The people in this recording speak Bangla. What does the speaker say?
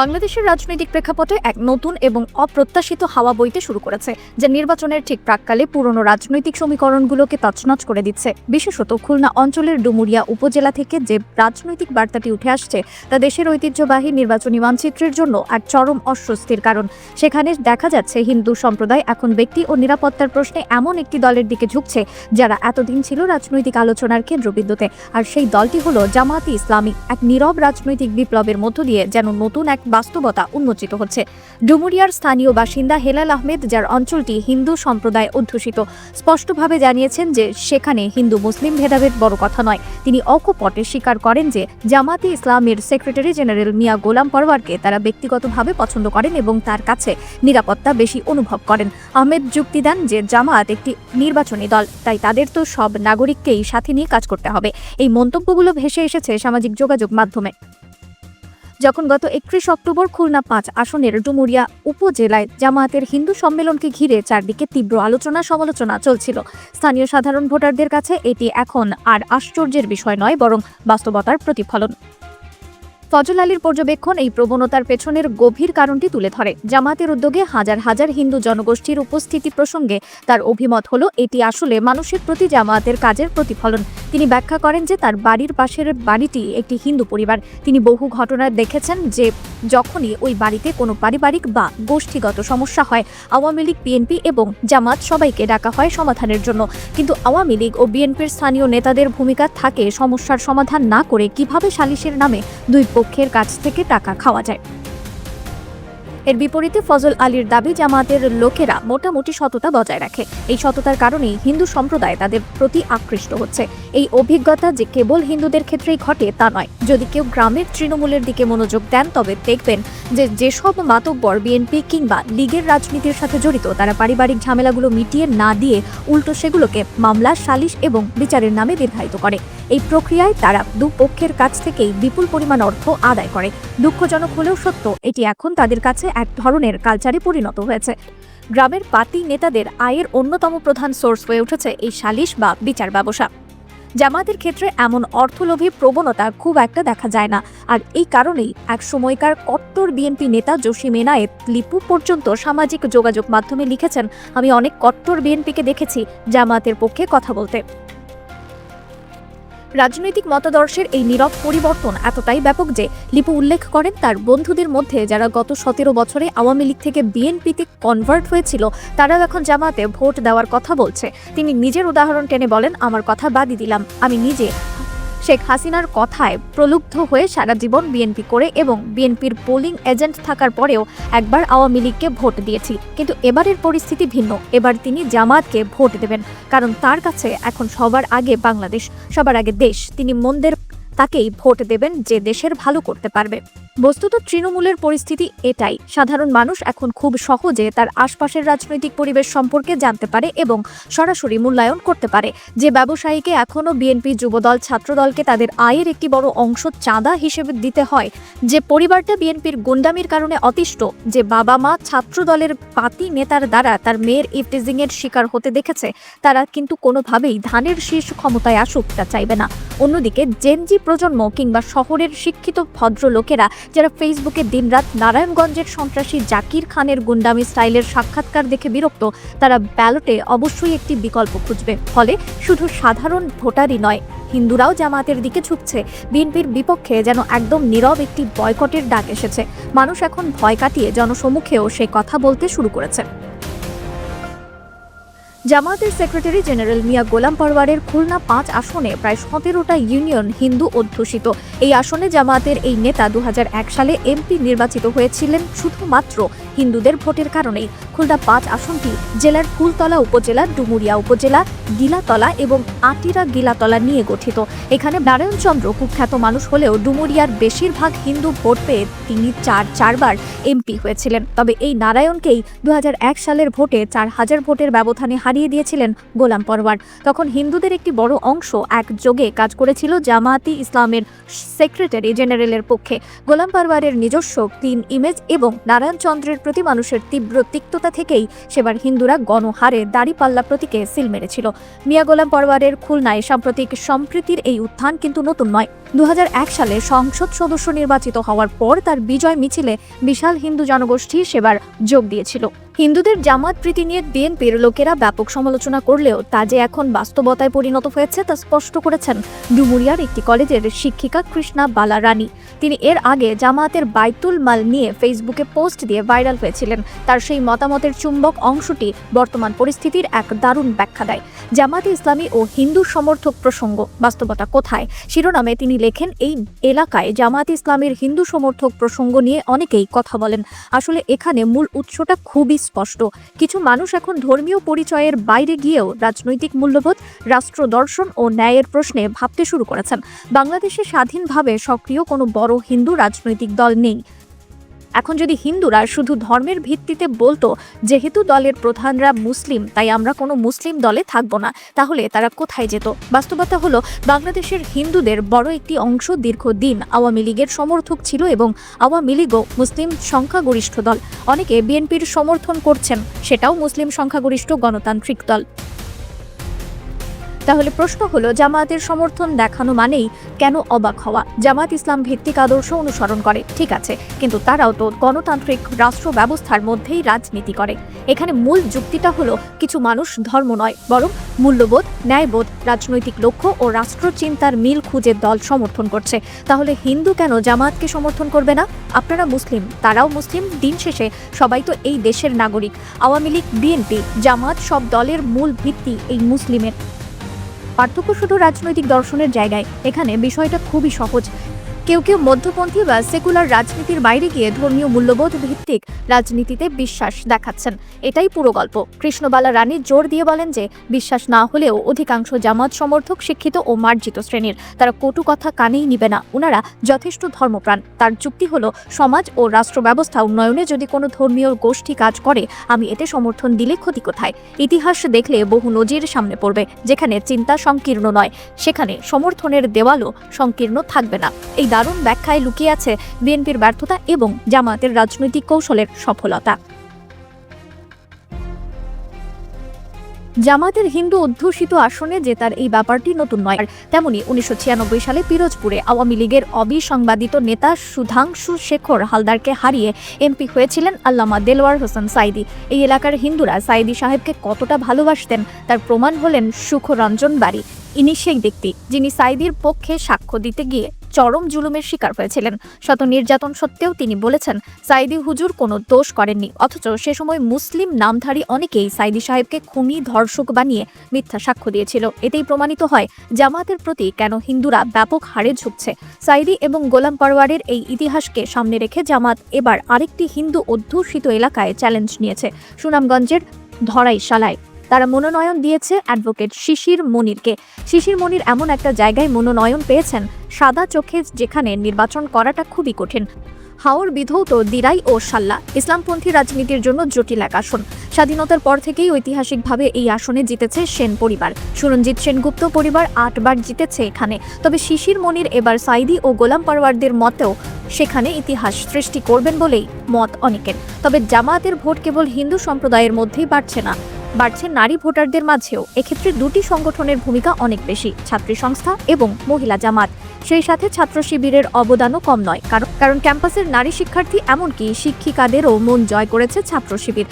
বাংলাদেশের রাজনৈতিক প্রেক্ষাপটে এক নতুন এবং অপ্রত্যাশিত হাওয়া বইতে শুরু করেছে, যা নির্বাচনের ঠিক প্রাককালে পুরনো রাজনৈতিক সমীকরণগুলোকে তছনছ করে দিচ্ছে। বিশেষত খুলনা অঞ্চলের ডুমুরিয়া উপজেলা থেকে যে রাজনৈতিক বার্তাটি উঠে আসছে, তা দেশের ঐতিহ্যবাহী নির্বাচনী মানচিত্রের জন্য এক চরম অস্বস্তির কারণ। সেখানে দেখা যাচ্ছে, হিন্দু সম্প্রদায় এখন ব্যক্তি ও নিরাপত্তার প্রশ্নে এমন একটি দলের দিকে ঝুঁকছে, যারা এতদিন ছিল রাজনৈতিক আলোচনার কেন্দ্রবিন্দুতে। আর সেই দলটি হলো জামায়াতে ইসলামী, এক নীরব রাজনৈতিক বিপ্লবের মধ্য দিয়ে যেন নতুন এক বাস্তবতা উন্মোচিত হচ্ছে। ডুমুরিয়ার স্থানীয় বাসিন্দা হেলাল আহমেদ, যার অঞ্চলটি হিন্দু সম্প্রদায় অধ্যুষিত, স্পষ্টভাবে জানিয়েছেন যে সেখানে হিন্দু মুসলিম ভেদাভেদ বড় কথা নয়। তিনি অকপটে স্বীকার করেন যে জামাতে ইসলামের সেক্রেটারি জেনারেল মিয়া গোলাম পরওয়ারকে তারা ব্যক্তিগতভাবে পছন্দ করেন এবং তার কাছে নিরাপত্তা বেশি অনুভব করেন। আহমেদ যুক্তি দেন যে জামায়াত একটি নির্বাচনী দল, তাই তাদের তো সব নাগরিককেই সাথে নিয়ে কাজ করতে হবে। এই মন্তব্যগুলো ভেসে এসেছে সামাজিক যোগাযোগ মাধ্যমে। যখন গত একত্রিশ অক্টোবর খুলনা পাঁচ আসনের ডুমুরিয়া উপজেলায় জামায়াতের হিন্দু সম্মেলনকে ঘিরে চারদিকে তীব্র আলোচনা সমালোচনা চলছিল। স্থানীয় সাধারণ ভোটারদের কাছে এটি এখন আর আশ্চর্যের বিষয় নয়, বরং বাস্তবতার প্রতিফলন। ফজল আলীর পর্যবেক্ষণ এই প্রবণতার পেছনের গভীর কারণটি তুলে ধরে। জামাতের উদ্যোগে হাজার হাজার হিন্দু জনগোষ্ঠীর উপস্থিতি প্রসঙ্গে তার অভিমত হলো, এটি আসলে মানুষের প্রতি জামাতের কাজের প্রতিফলন। তিনি ব্যাখ্যা করেন যে, তার বাড়ির পাশের বাড়িটি একটি হিন্দু পরিবার। তিনি বহু ঘটনা দেখেছেন যে, যখনই ওই বাড়িতে কোনো পারিবারিক বা গোষ্ঠীগত সমস্যা হয়, আওয়ামী লীগ, বিএনপি এবং জামাত সবাইকে ডাকা হয় সমাধানের জন্য। কিন্তু আওয়ামী লীগ ও বিএনপির স্থানীয় নেতাদের ভূমিকা থাকে সমস্যার সমাধান না করে কীভাবে সালিশের নামে দুই পক্ষের কাছ থেকে টাকা খাওয়া যায়। এর বিপরীতে ফজল আলীর দাবি, জামাতের লোকেরা মোটামুটি সততা বজায় রাখে। এই সততার কারণেই হিন্দু সম্প্রদায় তাদের প্রতি আকৃষ্ট হচ্ছে। এই অভিজ্ঞতা যে কেবল হিন্দুদের ক্ষেত্রেই ঘটে তা নয়। যদি কেউ গ্রামের তৃণমূলের দিকে মনোযোগ দেন, তবে দেখবেন যে যেসব মাতব্বর বিএনপি কিংবা লীগের রাজনীতির সাথে জড়িত, তারা পারিবারিক ঝামেলাগুলো মিটিয়ে না দিয়ে উল্টো সেগুলোকে মামলা, সালিশ এবং বিচারের নামে দীর্ঘায়িত করে। এই প্রক্রিয়ায় তারা দুপক্ষের কাছ থেকেই বিপুল পরিমাণ অর্থ আদায় করে। দুঃখজনক হলেও সত্য, এটি এখন তাদের কাছে এক ধরনের কালচারে পরিণত হয়েছে। গ্রামের পাতি নেতাদের আয়ের অন্যতম প্রধান সোর্স হয়ে উঠেছে এই সালিশ বা বিচার ব্যবসা। জামাতের ক্ষেত্রে এমন অর্থলোভী প্রবণতা খুব একটা দেখা যায় না, আর এই কারণেই এক সময়কার কট্টর বিএনপি নেতা জসিম এনায়েত লিপু পর্যন্ত সামাজিক যোগাযোগ মাধ্যমে লিখেছেন, আমি অনেক কট্টর বিএনপিকে দেখেছি জামাতের পক্ষে কথা বলতে। রাজনৈতিক মতাদর্শের এই নীরব পরিবর্তন এতটাই ব্যাপক যে লিপু উল্লেখ করেন তার বন্ধুদের মধ্যে যারা গত সতেরো বছরে আওয়ামী লীগ থেকে বিএনপিতে কনভার্ট হয়েছিল, তারাও এখন জামাতে ভোট দেওয়ার কথা বলছে। তিনি নিজের উদাহরণ টেনে বলেন, আমার কথা বাদই দিলাম। আমি নিজে শেখ হাসিনার কথায় প্রলুব্ধ হয়ে সারা জীবন বিএনপি করে এবং বিএনপির পোলিং এজেন্ট থাকার পরেও একবার আওয়ামী লীগকে ভোট দিয়েছি। কিন্তু এবারের পরিস্থিতি ভিন্ন। এবার তিনি জামাতকে ভোট দেবেন। কারণ তার কাছে এখন সবার আগে বাংলাদেশ, সবার আগে দেশ। তিনি মন্দের তাকেই ভোট দেবেন যে দেশের ভালো করতে পারবে। বস্তুত তৃণমূলের পরিস্থিতি এটাই। সাধারণ মানুষ এখন খুব সহজে তার আশপাশের রাজনৈতিক পরিবেশ সম্পর্কে জানতে পারে এবং সরাসরি মূল্যায়ন করতে পারে। যে ব্যবসায়ীকে এখনও বিএনপি যুবদল ছাত্রদলকে তাদের আয়ের একটি বড় অংশ চাঁদা হিসেবে দিতে হয়, যে পরিবারটা বিএনপির গুন্ডামির কারণে অতিষ্ঠ, যে বাবা মা ছাত্রদলের পাতি নেতার দ্বারা তার মেয়ের ইফটিজিং এর শিকার হতে দেখেছে, তারা কিন্তু কোনোভাবেই ধানের শীর্ষ ক্ষমতায় আসুক তা চাইবে না। অন্যদিকে জেনজি প্রজন্ম কিংবা শহরের শিক্ষিত ভদ্রলোকেরা যারা ফেসবুকে দিনরাত নারায়ণগঞ্জের সন্ত্রাসী জাকির খানের গুন্ডামি স্টাইলের সাক্ষাৎকার দেখে বিরক্ত, তারা ব্যালটে অবশ্যই একটি বিকল্প খুঁজবে। ফলে শুধু সাধারণ ভোটারই নয়, হিন্দুরাও জামাতের দিকে ছুটছে বিএনপির বিপক্ষে যেন একদম নীরব একটি বয়কটের ডাক এসেছে। মানুষ এখন ভয় কাটিয়ে জনসমুখেও সে কথা বলতে শুরু করেছে। জামায়াতের সেক্রেটারি জেনারেল মিয়া গোলাম পারওয়ারের খুলনা পাঁচ আসনে প্রায় সতেরোটা ইউনিয়ন হিন্দু অধ্যুষিত। এই আসনে জামায়াতের এই নেতা দু হাজার এক সালে এমপি নির্বাচিত হয়েছিলেন শুধুমাত্র হিন্দুদের ভোটের কারণেই খুলনা পাঁচ আসনটি জেলার ফুলতলা উপজেলা, ডুমুরিয়া উপজেলা, গিলাতলা এবং আটিরা গিলাতলা নিয়ে গঠিত। এখানে নারায়ণচন্দ্র কুখ্যাত মানুষ হলেও ডুমুরিয়ার বেশিরভাগ হিন্দু ভোট পেয়ে তিনি চার, চারবার এমপি হয়েছিলেন। তবে এই নারায়ণকেই দু হাজার এক সালের ভোটে চার হাজার ভোটের ব্যবধানে হারিয়ে দিয়েছিলেন গোলাম পরওয়ার। তখন হিন্দুদের একটি বড় অংশ একযোগে কাজ করেছিল জামায়াতি ইসলামের সেক্রেটারি জেনারেলের পক্ষে। গোলাম পরওয়ারের নিজস্ব তিন ইমেজ এবং নারায়ণচন্দ্রের প্রতি মানুষের তীব্র তিক্ততা থেকেই সেবার হিন্দুরা গণহারে দাড়িপাল্লা প্রতীকে সিল মেরেছিল। মিয়া গোলাম পরওয়ারের খুলনায় সাম্প্রতিক সম্প্রীতির এই উত্থান কিন্তু নতুন নয়। দু সালে সংসদ সদস্য নির্বাচিত হওয়ার পর তার বিজয় মিছিলে বিশাল হিন্দু জনগোষ্ঠী সেবার যোগ দিয়েছিল। হিন্দুদের জামাত প্রীতি নিয়ে বিএনপির লোকেরা ব্যাপক সমালোচনা করলেও তা যে এখন বাস্তবতায় পরিণত হয়েছে তা স্পষ্ট করেছেন ডুমুরিয়ার একটি কলেজের শিক্ষিকা কৃষ্ণা বালা রানী তিনি এর আগে জামায়াতের বাইতুল মাল নিয়ে ফেসবুকে পোস্ট দিয়ে ভাইরাল হয়েছিলেন। তার সেই মতামতের চুম্বক অংশটি বর্তমান পরিস্থিতির এক দারুণ ব্যাখ্যা দেয়। জামাতে ইসলামী ও হিন্দু সমর্থক প্রসঙ্গ, বাস্তবতা কোথায়? শিরোনামে তিনি লেখেন, এই এলাকায় জামাত ইসলামের হিন্দু সমর্থক প্রসঙ্গ নিয়ে অনেকেই কথা বলেন। আসলে এখানে মূল উৎসটা খুবই স্পষ্ট। কিছু মানুষ এখন ধর্মীয় পরিচয়ের বাইরে গিয়েও রাজনৈতিক মূল্যবোধ রাষ্ট্র দর্শন ও ন্যায়ের প্রশ্নে ভাবতে শুরু করেছেন। বাংলাদেশে স্বাধীনভাবে সক্রিয় কোনো বড় হিন্দু রাজনৈতিক দল নেই। এখন যদি হিন্দুরা শুধু ধর্মের ভিত্তিতে বলতো যেহেতু দলের প্রধানরা মুসলিম, তাই আমরা কোনো মুসলিম দলে থাকব না। তাহলে তারা কোথায় যেত? বাস্তবতা হলো, বাংলাদেশের হিন্দুদের বড় একটি অংশ দীর্ঘদিন আওয়ামী লীগের সমর্থক ছিল এবং আওয়ামী লীগও মুসলিম সংখ্যাগরিষ্ঠ দল। অনেকে বিএনপির সমর্থন করছেন, সেটাও মুসলিম সংখ্যাগরিষ্ঠ গণতান্ত্রিক দল। তাহলে প্রশ্ন হলো, জামায়াতের সমর্থন দেখানো মানেই কেন অবাক হওয়া? জামাত ইসলাম ভিত্তিক আদর্শ অনুসরণ করে, ঠিক আছে, কিন্তু তারাও তো গণতান্ত্রিক রাষ্ট্র ব্যবস্থার মধ্যেই রাজনীতি করে। এখানে মূল যুক্তিটা হলো, কিছু মানুষ ধর্ম নয়, বরং মূল্যবোধ, ন্যায়বোধ, রাজনৈতিক লক্ষ্য ও রাষ্ট্রচিন্তার মিল খুঁজে দল সমর্থন করছে। তাহলে হিন্দু কেন জামাতকে সমর্থন করবে না? আপনারা মুসলিম, তারাও মুসলিম, দিন শেষে সবাই তো এই দেশের নাগরিক। আওয়ামী লীগ, বিএনপি, জামাত সব দলের মূল ভিত্তি এই মুসলিমের। পার্থক্য শুধু রাজনৈতিক দর্শনের জায়গায়। এখানে বিষয়টা খুবই সহজ। কেউ কেউ মধ্যপন্থী বা সেকুলার রাজনীতির বাইরে গিয়ে ধর্মীয় মূল্যবোধ ভিত্তিক রাজনীতিতে বিশ্বাস দেখাচ্ছেন। এটাই পুরো গল্প। কৃষ্ণবালা রানী জোর দিয়ে বলেন যে, বিশ্বাস না হলেও অধিকাংশ জামাত সমর্থক, শিক্ষিত ও মার্জিত শ্রেণির। তারা কটু কথা কানেই নিবে না। ওনারা যথেষ্ট ধর্মপ্রাণ। তার যুক্তি হলো, সমাজ ও রাষ্ট্র ব্যবস্থা উন্নয়নে যদি কোনো ধর্মীয় গোষ্ঠী কাজ করে, আমি এতে সমর্থন দিলে ক্ষতি কোথায়? ইতিহাস দেখলে বহু নজির সামনে পড়বে, যেখানে চিন্তা সংকীর্ণ নয়। সেখানে সমর্থনের দেওয়ালও সংকীর্ণ থাকবে না। এই দারুণ ব্যাখ্যায় লুকিয়ে আছে বিএনপির ব্যর্থতা এবং জামায়াতের রাজনৈতিক কৌশলের সফলতা। জামাতের হিন্দু অধ্যুষিত আসনে জেতার এই ব্যাপারটি নতুন নয়। তেমনি উনিশশো সালে পিরোজপুরে আওয়ামী লীগের অবিসংবাদিত নেতা সুধাংশু শেখর হালদারকে হারিয়ে এমপি হয়েছিলেন আল্লামা দেলোয়ার হোসেন সাইদি এই এলাকার হিন্দুরা সাইদি সাহেবকে কতটা ভালোবাসতেন তার প্রমাণ হলেন সুখরঞ্জন বাড়ি। ইনি সেই ব্যক্তি যিনি সাইদির পক্ষে সাক্ষ্য দিতে গিয়ে চরম জুলুমের শিকার হয়েছিলেন। শত নির্যাতন সত্ত্বেও তিনি বলেছেন, সাইদি হুজুর কোনো দোষ করেননি। অথচ সে সময় মুসলিম নামধারী অনেকেই সাইদি সাহেবকে খুনি, ধর্ষক বানিয়ে মিথ্যা সাক্ষ্য দিয়েছিল। এতেই প্রমাণিত হয়, জামাতের প্রতি কেন হিন্দুরা ব্যাপক হারে ঝুঁকছে। সাইদি এবং গোলাম পারওয়ারের এই ইতিহাসকে সামনে রেখে জামাত এবার আরেকটি হিন্দু অধ্যুষিত এলাকায় চ্যালেঞ্জ নিয়েছে। সুনামগঞ্জের ধরাইশালায়। তারা মনোনয়ন দিয়েছে অ্যাডভোকেট শিশির মনিরকে। শিশির মনির এমন একটা জায়গায় মনোনয়ন পেয়েছেন সাদা চোখে, যেখানে নির্বাচন করাটা খুবই কঠিন। হাওর বিধৌত দিরাই ও সাল্লা ইসলামপন্থী রাজনীতির জন্য জটিল এক আসন। স্বাধীনতার পর থেকেই ঐতিহাসিকভাবে এই আসনে জিতেছে সেন পরিবার। সুরঞ্জিত সেনগুপ্ত পরিবার আটবার জিতেছে এখানে। তবে শিশির মনির এবার সাইদি ও গোলাম পারওয়ারদের মতেও সেখানে ইতিহাস সৃষ্টি করবেন বলেই মত অনেকের। তবে জামায়াতের ভোট কেবল হিন্দু সম্প্রদায়ের মধ্যেই বাড়ছে না। বাড়ছে নারী ভোটারদের মাঝেও। এক্ষেত্রে দুটি সংগঠনের ভূমিকা অনেক বেশি, ছাত্রী সংস্থা এবং মহিলা জামাত। সেই সাথে ছাত্র শিবিরের অবদানও কম নয়, কারণ কারণ ক্যাম্পাসের নারী শিক্ষার্থী এমনকি শিক্ষিকাদেরও মন জয় করেছে ছাত্র শিবির।